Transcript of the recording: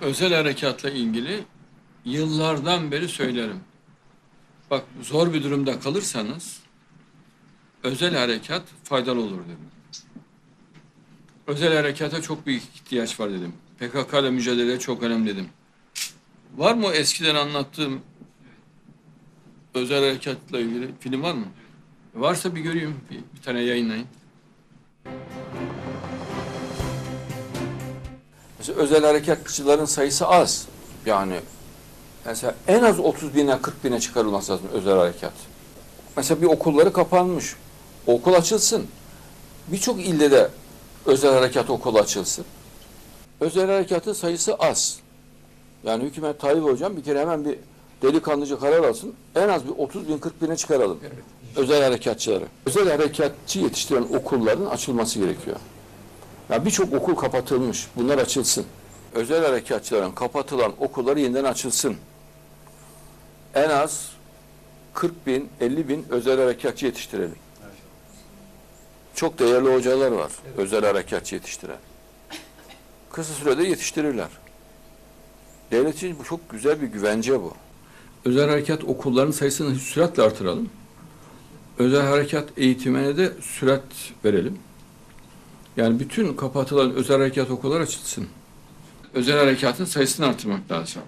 özel harekatla ilgili yıllardan beri söylerim. Bak zor bir durumda kalırsanız özel harekat faydalı olur dedim. Özel harekata çok büyük ihtiyaç var dedim. PKK ile mücadeleye çok önemli dedim. Var mı eskiden anlattığım özel harekatla ilgili film var mı? Varsa bir göreyim, bir, bir tane yayınlayın. Mesela özel harekatçıların sayısı az. Yani mesela en az 30 bine 40 bine çıkarılması lazım özel harekat. Mesela bir okulları kapanmış. O okul açılsın. Birçok ilde de özel harekat okulu açılsın. Özel harekatın sayısı az. Yani hükümet Tayyip Hocam bir kere hemen bir delikanlıca karar alsın. En az bir 30 bin 40 bine çıkaralım. Özel harekatçıları. Özel harekatçı yetiştiren okulların açılması gerekiyor. Ya birçok okul kapatılmış. Bunlar açılsın. Özel harekatçıların kapatılan okulları yeniden açılsın. En az 40 bin, 50 bin özel harekatçı yetiştirelim. Çok değerli hocalar var. Özel harekatçı yetiştiren. Kısa sürede yetiştirirler. Devlet için bu çok güzel bir güvence bu. Özel harekat okullarının sayısını süratle artıralım. Özel harekat eğitimine de sürat verelim. Yani bütün kapatılan özel harekat okullar açılsın. Özel harekatın sayısını artırmak lazım.